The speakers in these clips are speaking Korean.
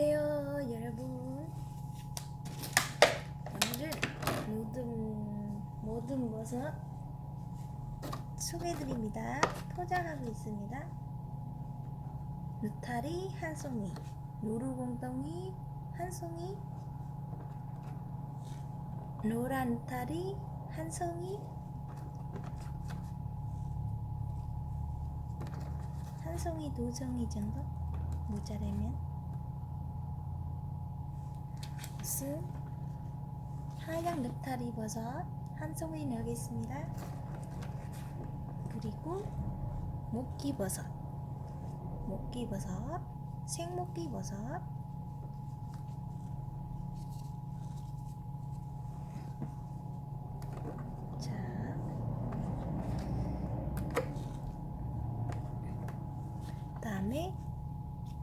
안녕하세요, 여러분. 오늘은 모든 모든 버섯 소개드립니다. 포장하고 있습니다. 느타리 한 송이, 노루공덩이 한 송이, 노란 느타리 한 송이, 한 송이 두 송이 정도 모자라면. 무슨 하얀 느타리 버섯 한 송이 넣겠습니다. 그리고 목기 버섯, 목기 버섯, 생목기 버섯, 자, 그다음에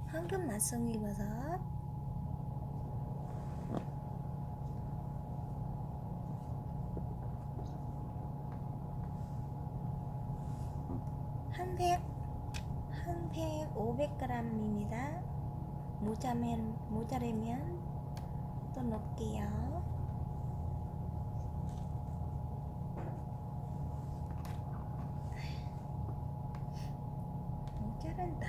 황금 맛송이 버섯. 한 팩, 한 팩 500g입니다. 모자면, 모자라면 또 넣을게요. 모자란다.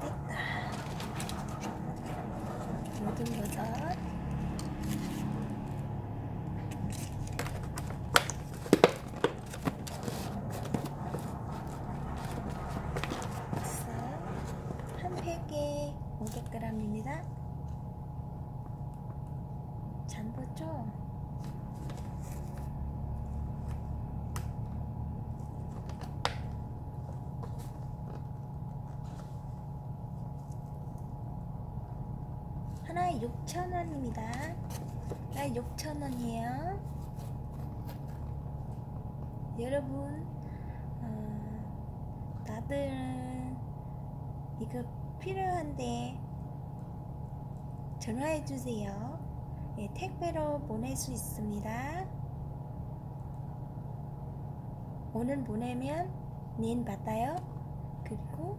됐다. 모든 버섯. 한 팩에 500g입니다. 잔보죠? 하나에 6,000원입니다. 나 6,000원이에요. 여러분, 어, 다들 이거 필요한데 전화해 주세요. 예, 택배로 보낼 수 있습니다. 오늘 보내면 내일 받아요. 그리고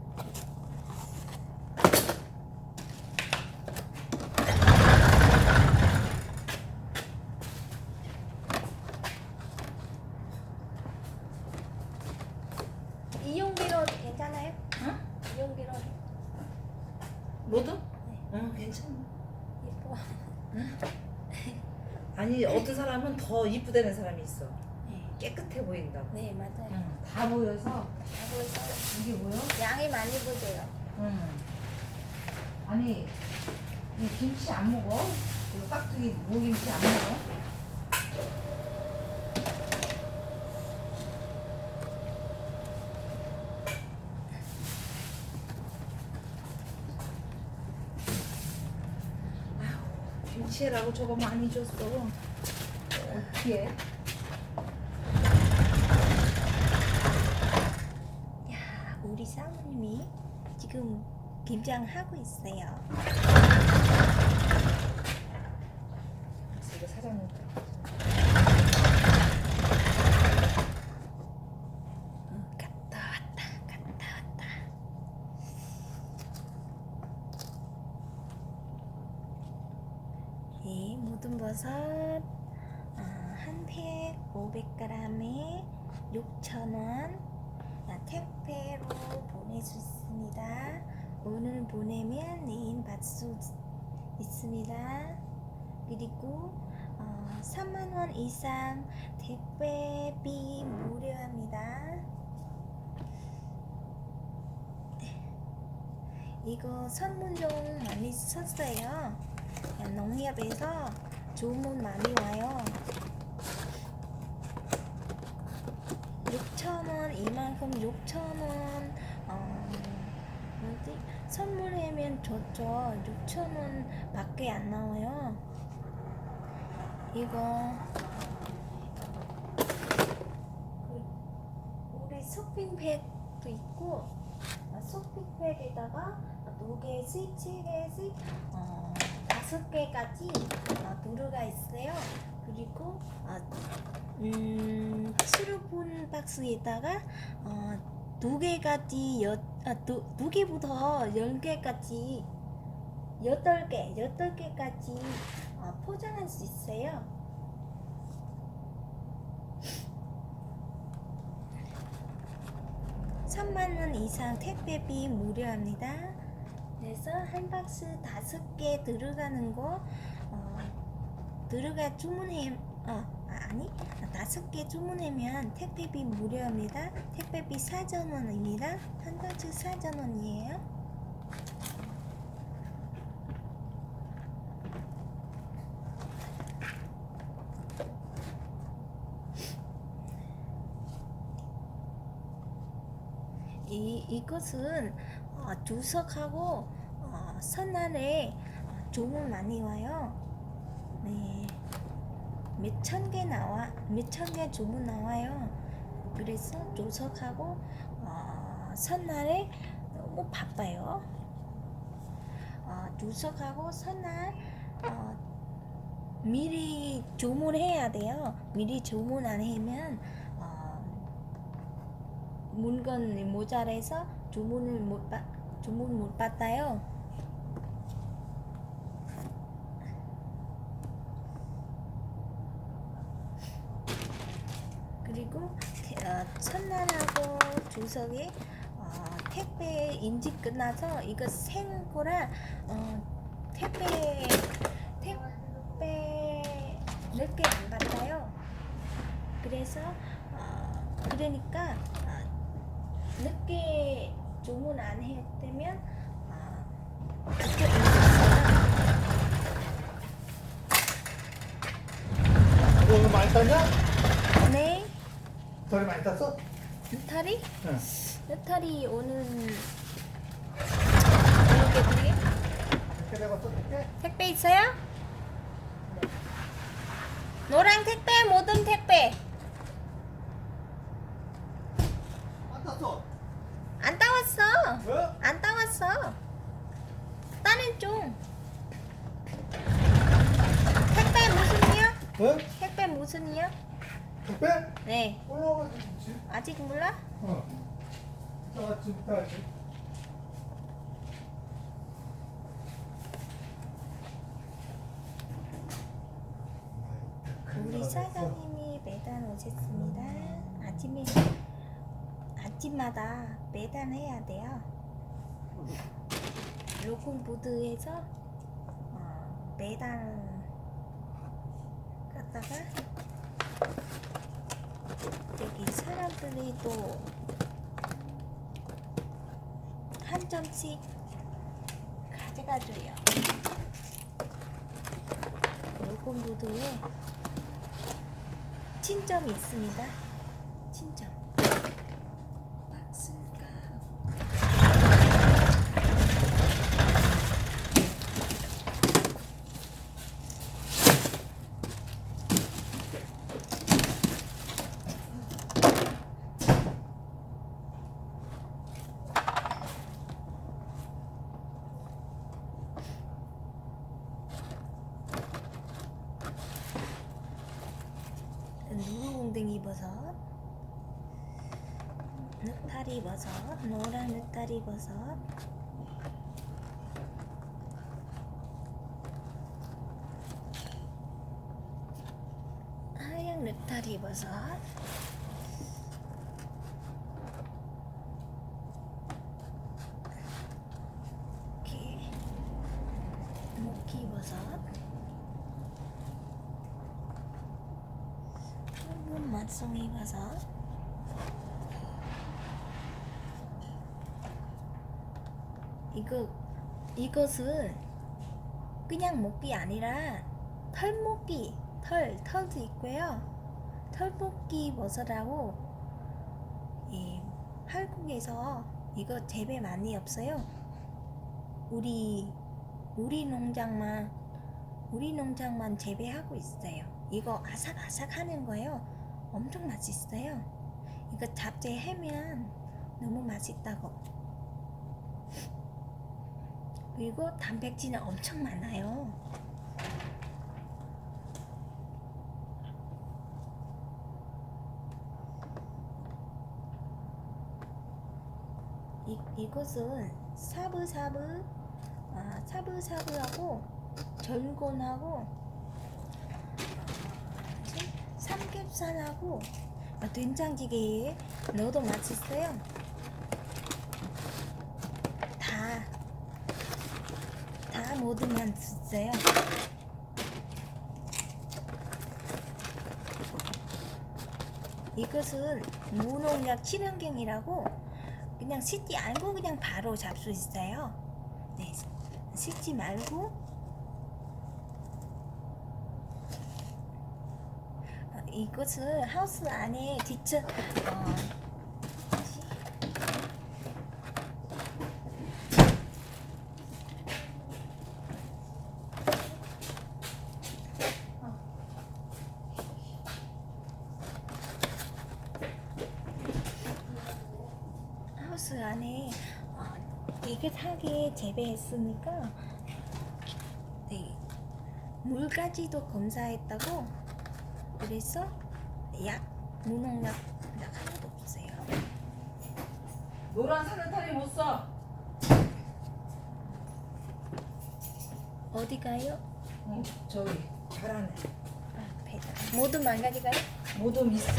이용비로 괜찮아요? 응? 이용비로 모두? 응 괜찮아. 예뻐. 아니 어떤 사람은 더 이쁘다는 사람이 있어. 네, 깨끗해 보인다고. 네 맞아요. 응. 다 보여서 하고 있어요. 이게 뭐야? 양이 많이 보세요. 응. 아니 이 김치 안 먹어? 이거 깍두기 무김치 안 먹어? 김치라고 저거 많이 줬어. 어떻게? 야, 우리 사모님이 지금 김장하고 있어요. 이거 사장님. 응, 갔다 왔다, 갔다 왔다. 네, 모든 버섯 아, 한팩 500g에 6,000원 아, 택배로 있습니다. 오늘 보내면 내일 받을 수 있습니다. 그리고 어, 3만 원 이상 택배비 무료합니다. 이거 선물용 많이 썼어요. 농협에서 주문 많이 와요. 6,000원, 이만큼 6,000원, 어, 뭐지? 선물하면 좋죠. 6,000원 밖에 안 나와요. 이거, 그 우리 쇼핑백도 있고, 아, 쇼핑백에다가 두 개씩, 세 개씩, 어, 다섯 개까지 어, 들어가 있어요. 그리고 어, 음, 스루폰 박스에다가 어, 두 개까지 여, 아, 두, 두 개부터 열 개까지 여덟 개, 여덟 개까지 어, 포장할 수 있어요. 삼만원 이상 택배비 무료합니다. 그래서 한 박스 다섯 개 들어가는 거 어, 들어가 주문해 어 아, 아니 다섯 개 주문하면 택배비 무료입니다. 택배비 4천 원입니다. 한 박스 4천 원이에요. 이 이것은 어, 주석하고 어, 선날에 어, 주문 많이 와요. 네. 몇 천 개 나와, 몇 천개 주문 나와요. 그래서 주석하고 어, 선날에 너무 바빠요. 어, 주석하고 선날 어, 미리 주문해야 돼요. 미리 주문 안 하면 어, 물건이 모자라서 주문을 못 받, 주문 못 받아요. 그리고 태- 어, 첫날하고 주석이 어, 택배 인지 끝나서 이거 생거라 어, 택배 택배 늦게 안 받아요. 그래서 어, 그러니까 어, 늦게 주문 안 했다면 어, 그때 너 오늘 많이 땄냐? 네덜 많이 땄어? 느타리 응. 느타리 오는 이렇게 되게 이렇게 내가 떴을게. 택배 있어요? 노랑 택배, 모든 택배. 안 땄어. 안 따왔어. 왜? 안 따왔어. 따는 중. 택배 무슨이요? 왜? 택배 무슨이요? 택배? 네. 지 아직 몰라? 어. 지금부터 하지. 우리 사장님이 매단 오셨습니다. 아침에 아침마다 매단해야 돼요. 로콘 보드에서 어, 매단 갔다가 여기 사람들이 또 한 점씩 가져가줘요. 로콘 보드에 친점이 있습니다. 친점. 박스가 누룽댕이 버섯, 느타리 버섯, 노란 느타리 버섯, 하얀 느타리 버섯, 이렇게 목기 버섯. 붉은 맛송이 버섯 이거 이것은 그냥 먹기 아니라 털 먹기 털 털도 있고요 털 먹기 버섯하고 이 한국에서 이거 재배 많이 없어요 우리 우리 농장만 우리 농장만 재배하고 있어요. 이거 아삭아삭 하는 거예요. 엄청 맛있어요. 이거 잡채 해면 너무 맛있다고. 그리고 단백질은 엄청 많아요. 이, 이것은 사브사브 아, 사브사브하고 전곤하고 뭐지? 삼겹살하고 아, 된장찌개에 넣어도 맛있어요. 모드면 주세요. 이것은 무농약 치명경이라고 그냥 씻지 않고 그냥 바로 잡수 있어요. 네, 씻지 말고 어, 이것은 하우스 안에 뒤쳐 어, 104개 재배했으니까 네, 물까지도 검사했다고 그래서 약 무농약 하나도 없어요 노란 사르타리 못 써. 어디 가요? 응, 저기 가라네. 아, 모두 망가지가요? 모둠 있어.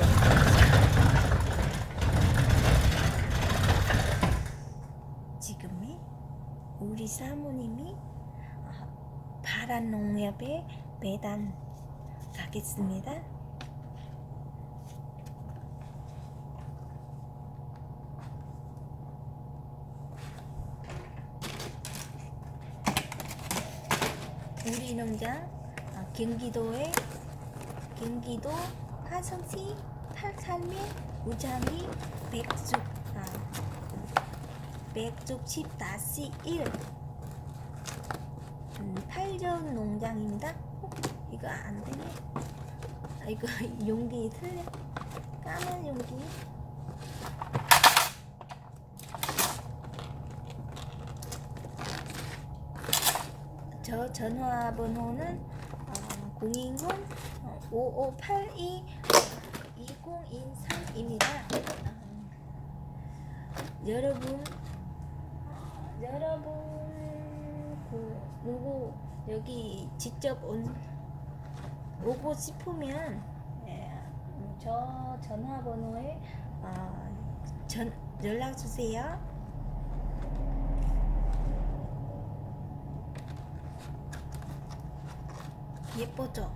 지금이 우리 사모님이 아, 파란 농협에 배당 가겠습니다. 우리 농장 아, 경기도에 경기도 화성시 팔산면 우장리 백숙 아, 백숙 10-1 음, 8전 농장입니다. 어, 이거 안 되네. 아, 이거 용기 틀려. 까만 용기. 저 전화번호는 어, 010 어, 5582 2023입니다. 여러분 여러분 그 누구 여기 직접 온 오고 싶으면 예, 음, 저 전화번호에 어, 전 연락 주세요. 예쁘죠?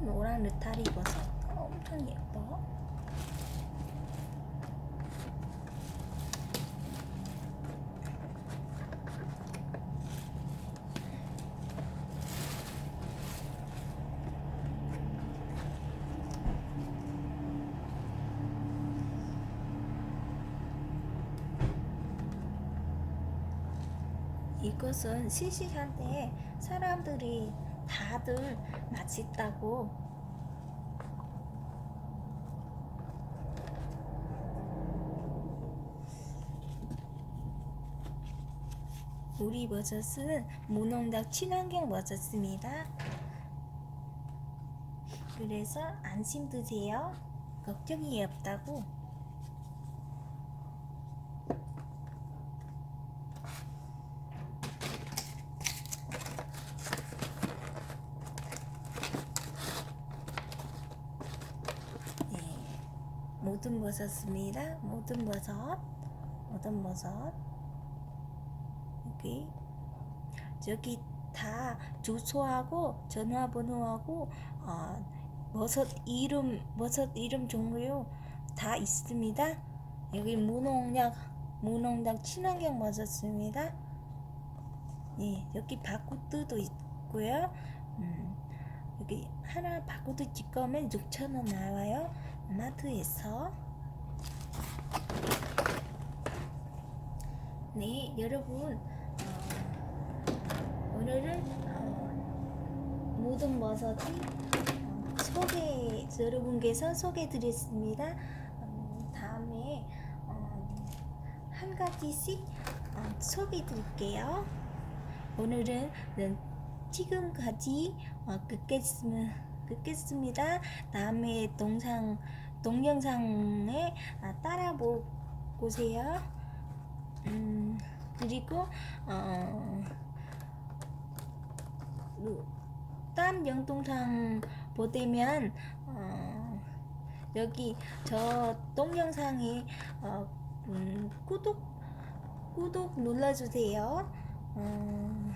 노란 느타리 입어서 엄청 예뻐. 이것은 실시간에 사람들이 다들 맛있다고 우리 버섯은 무농약 친환경 버섯입니다. 그래서 안심 드세요. 걱정이 없다고. 네, 버섯입니다. 모든 버섯, 모든 버섯. 여기 저기 다 주소하고 전화번호하고 어, 버섯 이름 버섯 이름 종류 다 있습니다. 여기 무농약 무농약 친환경 버섯입니다. 예, 여기 바구뜨도 있고요. 음, 여기 하나 바구뜨 찍으면 6,000원 나와요. 마트에서. 네, 여러분 어, 오늘은 어, 모든 버섯이 어, 소개 여러분께서 소개드렸습니다. 음, 다음에 어, 한 가지씩 어, 소개드릴게요. 오늘은 는 지금까지 어, 끝겠습니다. 다음에 동상 동영상에 아, 따라 보, 보세요. 음, 그리고 어, 루- 다음 영동상 보되면 어, 여기 저 동영상에 어, 음, 구독 구독 눌러주세요. 어,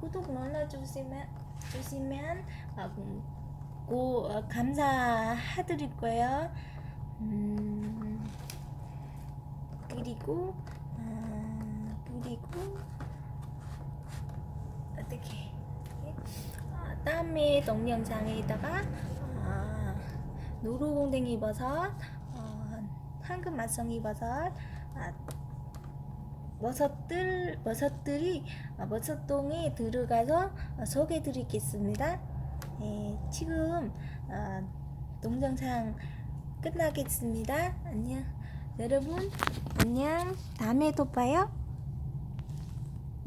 구독 눌러주시면 주시면 어, 음, 고 어, 감사해드릴 거예요. 음, 그리고 어, 그리고 어떻게 아, 다음에 동영상에다가 아, 노루공댕이 버섯, 어, 황금 맛송이 버섯, 아, 버섯들 버섯들이 아, 버섯동에 들어가서 어, 소개 드리겠습니다. 예, 지금 어, 동영상 끝나겠습니다. 안녕, 여러분 안녕. 다음에 또 봐요.